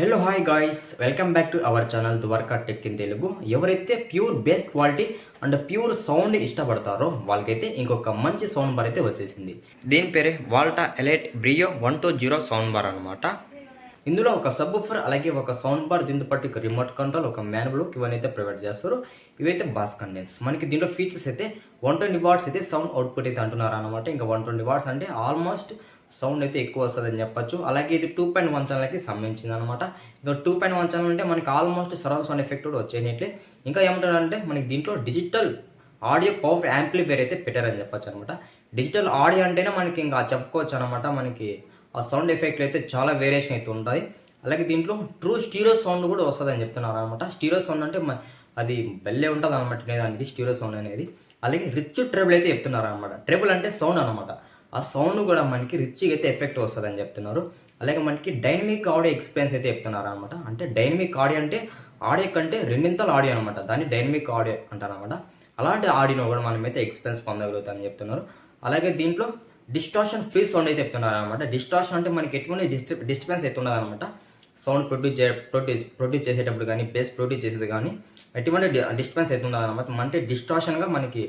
Hello hi guys welcome back to our channel Dwaraka tech in Telugu ఎవరైతే pure bass quality and pure sound ఇష్టపడతారో వాళ్ళకైతే ఇంకొక మంచి sound bar అయితే వచ్చేసింది. దీని పేరే WALTA Elite Brio one two zero sound bar అనమాట ఇందులో ఒక సబ్ అలాగే ఒక సౌండ్ బార్ దీంతో పాటు ఒక రిమోట్ కంట్రోల్ ఒక మ్యాన్బుల్ ఇవన్నీ అయితే ప్రొవైడ్ చేస్తారు. ఇవైతే బాస్ కండెన్స్ మనకి దీంట్లో ఫీచర్స్ అయితే వన్ ట్వంటీ వాట్స్ అయితే సౌండ్ అవుట్పుట్ అయితే అంటున్నారు అనమాట ఇంకా వన్ ట్వంటీ వాట్స్ అంటే ఆల్మోస్ట్ సౌండ్ అయితే ఎక్కువ వస్తుందని చెప్పొచ్చు. అలాగే ఇది టూ పాయింట్ వన్ ఛానల్కి సంబంధించింది అనమాట ఇంకా టూ పాయింట్ వన్ ఛానల్ అంటే మనకి ఆల్మోస్ట్ సరౌండ్ సౌండ్ ఎఫెక్ట్ కూడా వచ్చేయట్లే ఇంకా ఏమంటారంటే మనకి దీంట్లో డిజిటల్ ఆడియో పవర్ యాంప్లిఫైర్ అయితే పెట్టారని చెప్పచ్చు అనమాట డిజిటల్ ఆడియో అంటేనే మనకి ఇంకా చెప్పుకోవచ్చు అనమాట మనకి ఆ సౌండ్ ఎఫెక్ట్లు అయితే చాలా వేరియేషన్ అయితే ఉంటుంది. అలాగే దీంట్లో ట్రూ స్టీరో సౌండ్ కూడా వస్తుందని చెప్తున్నారు అనమాట స్టీరో సౌండ్ అంటే అది బెల్లే ఉంటుంది అనమాట దానికి స్టీరో సౌండ్ అనేది. అలాగే రిచ్ ట్రెబుల్ అయితే చెప్తున్నారు అనమాట ట్రెబుల్ అంటే సౌండ్ అనమాట ఆ సౌండ్ కూడా మనకి రిచ్గా అయితే ఎఫెక్ట్ వస్తుందని చెప్తున్నారు. అలాగే మనకి డైనమిక్ ఆడియో ఎక్స్పీరియన్స్ అయితే చెప్తున్నారు అనమాట అంటే డైనమిక్ ఆడియో అంటే ఆడియో కంటే రెండింతలు ఆడియో అనమాట దాన్ని డైనమిక్ ఆడియో అంటారు అనమాట అలాంటి ఆడియోను కూడా మనమైతే ఎక్స్పీరియన్స్ పొందగలుగుతామని చెప్తున్నారు. అలాగే దీంట్లో డిస్టాషన్ ఫ్రీ సౌండ్ అయితే చెప్తున్నారు అనమాట డిస్టాషన్ అంటే మనకి ఎటువంటి డిస్ట డిస్టర్బెన్స్ అయితే ఉండదు అనమాట సౌండ్ ప్రొడ్యూస్ చే ప్రొడ్యూస్ ప్రొడ్యూస్ చేసేటప్పుడు కానీ బేస్ ప్రొడ్యూస్ చేసేది కానీ ఎటువంటి డిస్టర్బెన్స్ అయితే ఉండదు అనమాట అంటే డిస్టాషన్గా మనకి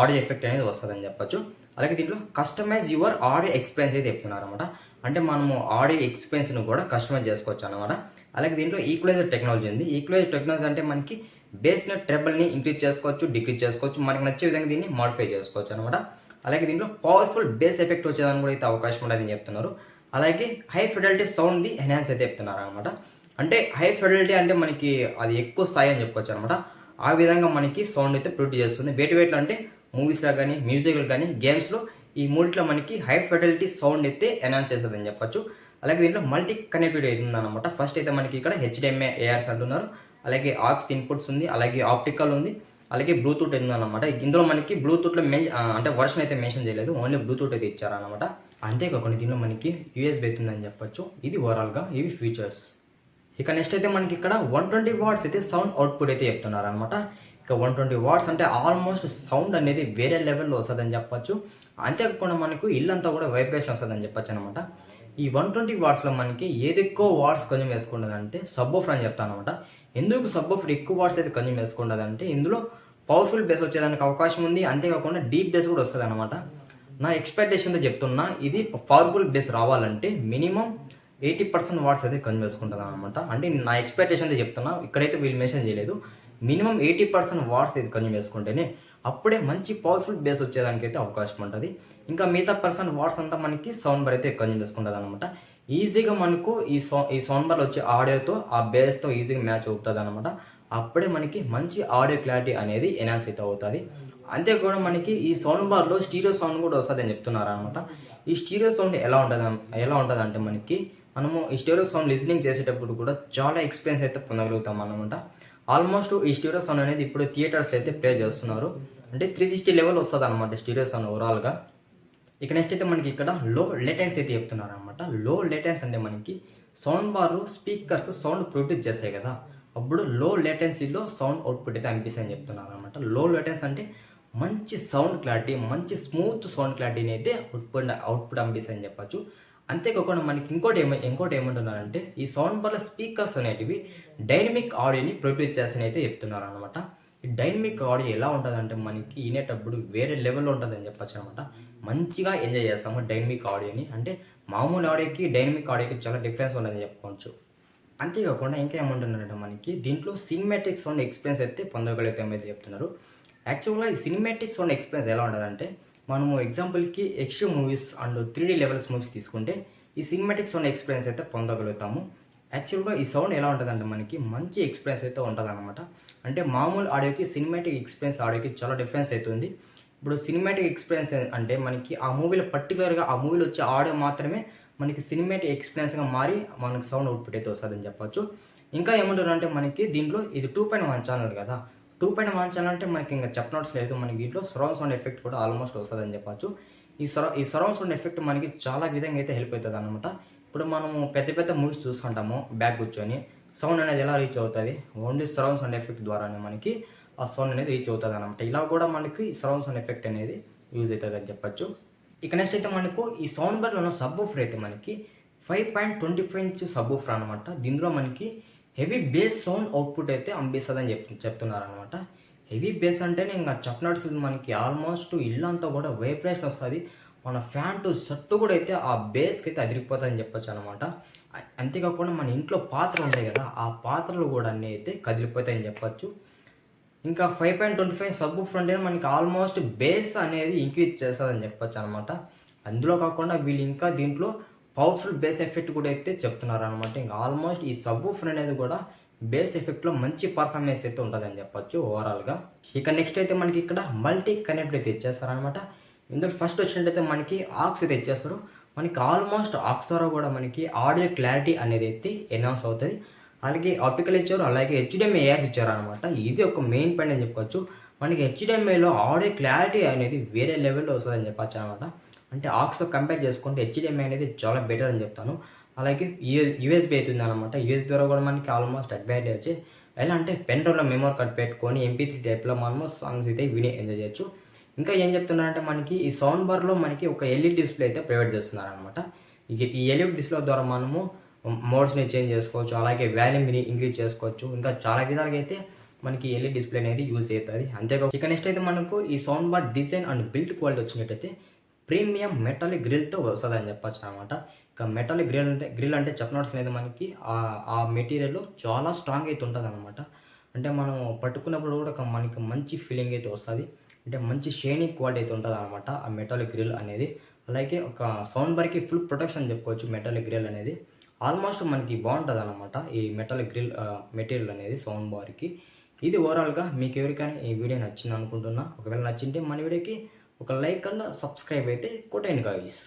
ఆడియో ఎఫెక్ట్ అనేది వస్తుందని చెప్పొచ్చు. అలాగే దీంట్లో కస్టమైజ్ యువర్ ఆడియో ఎక్స్పీరియన్స్ అయితే చెప్తున్నారు అనమాట అంటే మనము ఆడియో ఎక్స్పీరియన్స్ను కూడా కస్టమైజ్ చేసుకోవచ్చు అనమాట అలాగే దీంట్లో ఈక్వలైజర్ టెక్నాలజీ ఉంది. ఈక్వలైజర్ టెక్నాలజీ అంటే మనకి బేస్ ట్రెబుల్ని ఇంక్రీజ్ చేసుకోవచ్చు డిక్రీజ్ చేసుకోవచ్చు. మనకి నచ్చే విధంగా దీన్ని మాడిఫై చేసుకోవచ్చు అనమాట అలాగే దీంట్లో పవర్ఫుల్ బేస్ ఎఫెక్ట్ వచ్చేదానికి కూడా అయితే అవకాశం ఉండదని చెప్తున్నారు. అలాగే high fidelity sound the enhance అయితే చెప్తున్నారు అనమాట అంటే హై ఫిడలిటీ అంటే మనకి అది ఎక్కువ స్థాయి అని చెప్పుకోవచ్చు అనమాట ఆ విధంగా మనకి సౌండ్ అయితే ప్రొడ్యూస్ చేస్తుంది. వేటి వేట్లు అంటే మూవీస్లో కానీ మ్యూజిక్లో కానీ గేమ్స్లో ఈ మూడిట్లో మనకి హై ఫిడలిటీ సౌండ్ అయితే ఎన్హాన్స్ చేస్తుందని చెప్పొచ్చు. అలాగే దీంట్లో మల్టీ కనెక్టివిటీ అయితే ఉందన్నమాట. ఫస్ట్ అయితే మనకి ఇక్కడ హెచ్డిఎంఏ ఏఆర్స్ అంటున్నారు. అలాగే ఆక్స్ ఇన్పుట్స్ ఉంది అలాగే ఆప్టికల్ ఉంది అలాగే బ్లూటూత్ ఉంది అనమాట ఇందులో మనకి బ్లూటూత్లో మెన్ అంటే వర్షన్ అయితే మెన్షన్ చేయలేదు ఓన్లీ బ్లూటూత్ అయితే ఇచ్చారనమాట అంతేకాకుండా దీనిలో మనకి యూఎస్బి అవుతుందని చెప్పొచ్చు. ఇది ఓవరాల్గా ఇవి ఫీచర్స్ ఇక నెక్స్ట్ అయితే మనకి ఇక్కడ వన్ ట్వంటీ వాట్స్ అయితే సౌండ్ అవుట్పుట్ అయితే చెప్తున్నారు అనమాట ఇక వన్ ట్వంటీ వాట్స్ అంటే ఆల్మోస్ట్ సౌండ్ అనేది వేరే లెవెల్లో వస్తుందని చెప్పొచ్చు. అంతేకాకుండా మనకు ఇల్లంతా కూడా వైబ్రేషన్ వస్తుందని చెప్పొచ్చు అనమాట ఈ వన్ ట్వంటీ వాట్స్లో మనకి ఏది ఎక్కువ వాట్స్ కన్జ్యూమ్ వేసుకుంటుందంటే సబ్బోఫర్ అని చెప్తాను అనమాట ఎందుకు సబ్బోఫర్ ఎక్కువ వాట్స్ అయితే కన్జ్యూమ్ వేసుకుంటుందంటే ఇందులో పవర్ఫుల్ బేస్ వచ్చేదానికి అవకాశం ఉంది. అంతేకాకుండా డీప్ బేస్ కూడా వస్తుంది అనమాట నా ఎక్స్పెక్టేషన్తో చెప్తున్నా ఇది పవర్ఫుల్ బేస్ రావాలంటే మినిమం ఎయిటీ పర్సెంట్ వాట్స్ అయితే కన్జ్యూమ్ వేసుకుంటుంది అనమాట అంటే నా ఎక్స్పెక్టేషన్తో చెప్తున్నా ఇక్కడైతే వీళ్ళు మెన్షన్ చేయలేదు. మినిమం ఎయిటీ పర్సెంట్ వాట్స్ అయితే కన్జ్యూమ్ చేసుకుంటేనే అప్పుడే మంచి పవర్ఫుల్ బేస్ వచ్చేదానికి అయితే అవకాశం ఉంటుంది. ఇంకా మిగతా పర్సెంట్ వాట్స్ అంతా మనకి సౌండ్ బార్ అయితే కన్జ్యూమ్ చేసుకుంటుంది అనమాట ఈజీగా మనకు ఈ సౌ ఈ సౌండ్ బార్లో వచ్చే ఆడియోతో ఆ బేస్తో ఈజీగా మ్యాచ్ అవుతుంది అనమాట అప్పుడే మనకి మంచి ఆడియో క్లారిటీ అనేది ఎన్హాన్స్ అయితే అవుతుంది. అంతేకాకుండా మనకి ఈ సౌండ్ బార్లో స్టీరియో సౌండ్ కూడా వస్తుంది అని చెప్తున్నారు అనమాట ఈ స్టీరియో సౌండ్ ఎలా ఉంటుంది ఎలా ఉంటుంది అంటే మనకి మనము ఈ స్టీరియో సౌండ్ లిజనింగ్ చేసేటప్పుడు కూడా చాలా ఎక్స్పీరియన్స్ అయితే పొందగలుగుతాం అనమాట ఆల్మోస్ట్ ఈ స్టీరియో సౌండ్ అనేది ఇప్పుడు థియేటర్స్లో అయితే ప్లే చేస్తున్నారు. అంటే త్రీ సిక్స్టీ లెవెల్ వస్తుంది అనమాట స్టీరియో సౌండ్ ఓవరాల్గా ఇక నెక్స్ట్ అయితే మనకి ఇక్కడ లో లేటెన్స్ అయితే చెప్తున్నారు అనమాట లో లేటెన్స్ అంటే మనకి sound bar speakers sound produce చేస్తాయి కదా. అప్పుడు లో లేటెన్సీలో సౌండ్ అవుట్పుట్ అయితే అనిపిస్తాయి అని చెప్తున్నారు అనమాట లో లేటెన్స్ అంటే మంచి సౌండ్ క్లారిటీ మంచి స్మూత్ సౌండ్ క్లారిటీని అయితే అవుట్పుట్ అవుట్పుట్ అనిపిస్తాయి చెప్పచ్చు. అంతేకాకుండా మనకి ఇంకోటి ఏమ ఇంకోటి ఏమంటున్నారంటే ఈ సౌండ్ బార్ల స్పీకర్స్ అనేటివి డైనమిక్ ఆడియోని ప్రొడ్యూస్ చేస్తాయని అయితే చెప్తున్నారు అనమాట ఈ డైనమిక్ ఆడియో ఎలా ఉంటుందంటే మనకి వినేటప్పుడు వేరే లెవెల్లో ఉంటుందని చెప్పచ్చు అనమాట మంచిగా ఎంజాయ్ చేస్తాము డైనమిక్ ఆడియోని. అంటే మామూలు ఆడియోకి డైనమిక్ ఆడియోకి చాలా డిఫరెన్స్ ఉందని చెప్పుకోవచ్చు. అంతేకాకుండా ఇంకా ఏమంటున్నారంటే మనకి దీంట్లో సినిమాటిక్ సౌండ్ ఎక్స్పీరియన్స్ అయితే పొందగలుగుతాం చెప్తున్నారు. యాక్చువల్గా ఈ సినిమాటిక్ సౌండ్ ఎక్స్పీరియన్స్ ఎలా ఉంటుందంటే మనము ఎగ్జాంపుల్కి ఎక్స్ట్రీ movies and three D levels movies తీసుకుంటే ఈ సినిమాటిక్ సౌండ్ ఎక్స్పీరియన్స్ అయితే పొందగలుగుతాము. యాక్చువల్గా ఈ సౌండ్ ఎలా ఉంటుందంటే మనకి మంచి ఎక్స్పీరియన్స్ అయితే ఉంటుంది అనమాట అంటే మామూలు ఆడియోకి సినిమాటిక్ ఎక్స్పీరియన్స్ ఆడియోకి చాలా డిఫరెన్స్ అవుతుంది. ఇప్పుడు సినిమాటిక్ ఎక్స్పీరియన్స్ అంటే మనకి ఆ మూవీలో పర్టికులర్గా ఆ మూవీలో వచ్చే ఆడియో మాత్రమే మనకి సినిమాటిక్ ఎక్స్పీరియన్స్గా మారి మనకి సౌండ్ అవుట్పుట్ అయితే వస్తుందని చెప్పొచ్చు. ఇంకా ఏమంటారు అంటే మనకి దీంట్లో ఇది టూ పాయింట్ వన్ ఛానల్ కదా. టూ పాయింట్ వన్ ఛానల్ అంటే మనకి ఇంకా చెప్పనట్స్ లేదు. మనకి దీంట్లో సరౌండ్ సౌండ్ ఎఫెక్ట్ కూడా ఆల్మోస్ట్ వస్తుందని చెప్పొచ్చు. ఈ సరౌ ఈ సరౌండ్ సౌండ్ ఎఫెక్ట్ మనకి చాలా విధంగా అయితే హెల్ప్ అవుతుంది అనమాట ఇప్పుడు మనము పెద్ద పెద్ద మూవీస్ చూసుకుంటాము బ్యాక్ కూర్చొని. సౌండ్ అనేది ఎలా రీచ్ అవుతుంది? ఓన్లీ సరౌండ్ సౌండ్ ఎఫెక్ట్ ద్వారానే మనకి ఆ సౌండ్ అనేది రీచ్ అవుతుంది అనమాట ఇలా కూడా మనకి సరౌండ్ సౌండ్ ఎఫెక్ట్ అనేది యూజ్ అవుతుంది అని చెప్పచ్చు. ఇక నెక్స్ట్ అయితే మనకు ఈ సౌండ్ బార్లో ఉన్న ఊఫర్ అయితే మనకి five point twenty five inch sub ఫ్రా అనమాట దీనిలో మనకి హెవీ బేస్ సౌండ్ అవుట్పుట్ అయితే అందిస్తుందని చెప్ చెప్తున్నారు అనమాట హెవీ బేస్ అంటేనే ఇంకా చెప్పనట్స్ మనకి ఆల్మోస్ట్ ఇల్లు అంతా కూడా వైబ్రేషన్ వస్తుంది. మన ఫ్యాన్ టు షర్టు కూడా అయితే ఆ బేస్కి అయితే అదిరిపోతుందని చెప్పొచ్చు అనమాట అంతేకాకుండా మన ఇంట్లో పాత్రలు ఉంటాయి కదా ఆ పాత్రలు కూడా అన్నీ అయితే కదిలిపోతాయని చెప్పొచ్చు. ఇంకా five point twenty five sub front మనకి ఆల్మోస్ట్ బేస్ అనేది ఇంక్రీజ్ చేస్తుందని చెప్పొచ్చు అనమాట అందులో కాకుండా వీళ్ళు ఇంకా దీంట్లో పవర్ఫుల్ బేస్ ఎఫెక్ట్ కూడా అయితే చెప్తున్నారు అనమాట ఇంకా ఆల్మోస్ట్ ఈ సబ్ ఊఫర్ అనేది కూడా బేస్ ఎఫెక్ట్లో మంచి పర్ఫార్మెన్స్ అయితే ఉంటుందని చెప్పొచ్చు ఓవరాల్గా ఇక నెక్స్ట్ అయితే మనకి ఇక్కడ మల్టీ కనెక్ట్ అయితే ఇచ్చేస్తారనమాట ఇందులో ఫస్ట్ వచ్చినట్టయితే మనకి ఆక్స్ అయితే ఇచ్చేస్తారు. మనకి ఆల్మోస్ట్ ఆక్స్ ద్వారా కూడా మనకి ఆడియో క్లారిటీ అనేది అయితే ఎనౌన్స్ అవుతుంది. అలాగే ఆప్టికల్ ఇచ్చారు అలాగే హెచ్డిఎంఐ ఏఎస్ ఇచ్చారు అనమాట ఇది ఒక మెయిన్ పాయింట్ అని చెప్పుకోవచ్చు మనకి హెచ్డిఎంఐలో ఆడియో క్లారిటీ అనేది వేరే లెవెల్లో వస్తుందని చెప్పచ్చు అనమాట అంటే ఆక్స్తో కంపేర్ చేసుకుంటే హెచ్డిఎంఐ అనేది చాలా బెటర్ అని చెప్తాను. అలాగే యూ యూఎస్బి అవుతుంది అనమాట యూఎస్ ద్వారా కూడా మనకి ఆల్మోస్ట్ అడ్వాంటేజ్. ఎలా అంటే పెన్ డ్రైవ్లో మెమరీ కార్డ్ పెట్టుకొని ఎంపీ త్రీ టైప్లో మనము సాంగ్స్ అయితే విని ఎంజాయ్ చేయొచ్చు. ఇంకా ఏం చెప్తున్నారంటే మనకి ఈ సౌండ్ బార్లో మనకి ఒక ఎల్ఈడి డిస్ప్లే అయితే ప్రొవైడ్ చేస్తున్నారు అనమాట ఈ ఎల్ఈడి డిస్ప్లే ద్వారా మనము మోడ్స్ని చేంజ్ చేసుకోవచ్చు. అలాగే వాల్యూమ్ని ఇంక్రీజ్ చేసుకోవచ్చు. ఇంకా చాలా విధాలుగా అయితే మనకి ఎల్ఈడి డిస్ప్లే అనేది యూజ్ అవుతుంది. అంతేకాదు ఇక నెక్స్ట్ అయితే మనకు ఈ sound bar design and build quality వచ్చినట్టయితే ప్రీమియం మెటాలిక్ గ్రిల్తో వస్తుంది అని చెప్పచ్చు అనమాట ఇక మెటాలిక్ గ్రిల్ అంటే గ్రిల్ అంటే చెప్పనవసరం లేదు మనకి. ఆ మెటీరియల్ చాలా స్ట్రాంగ్ అయితే ఉంటుంది అనమాట అంటే మనం పట్టుకున్నప్పుడు కూడా ఒక మనకి మంచి ఫీలింగ్ అయితే వస్తుంది. అంటే మంచి షైనింగ్ క్వాలిటీ అయితే ఉంటుంది అనమాట ఆ మెటాలిక్ గ్రిల్ అనేది. అలాగే ఒక సౌండ్ బార్కి ఫుల్ ప్రొటెక్షన్ చెప్పుకోవచ్చు మెటాలిక్ గ్రిల్ అనేది. ఆల్మోస్ట్ మనకి బాగుంటుంది అనమాట ఈ మెటాలిక్ గ్రిల్ మెటీరియల్ అనేది సౌండ్ బార్కి. ఇది ఓవరాల్గా మీకు ఎవరికైనా ఈ వీడియో నచ్చింది అనుకుంటున్నా ఒకవేళ నచ్చింటే మన వీడియోకి ఒక లైక్ అండ్ సబ్స్క్రైబ్ అయితే కొట్టండి గాయస్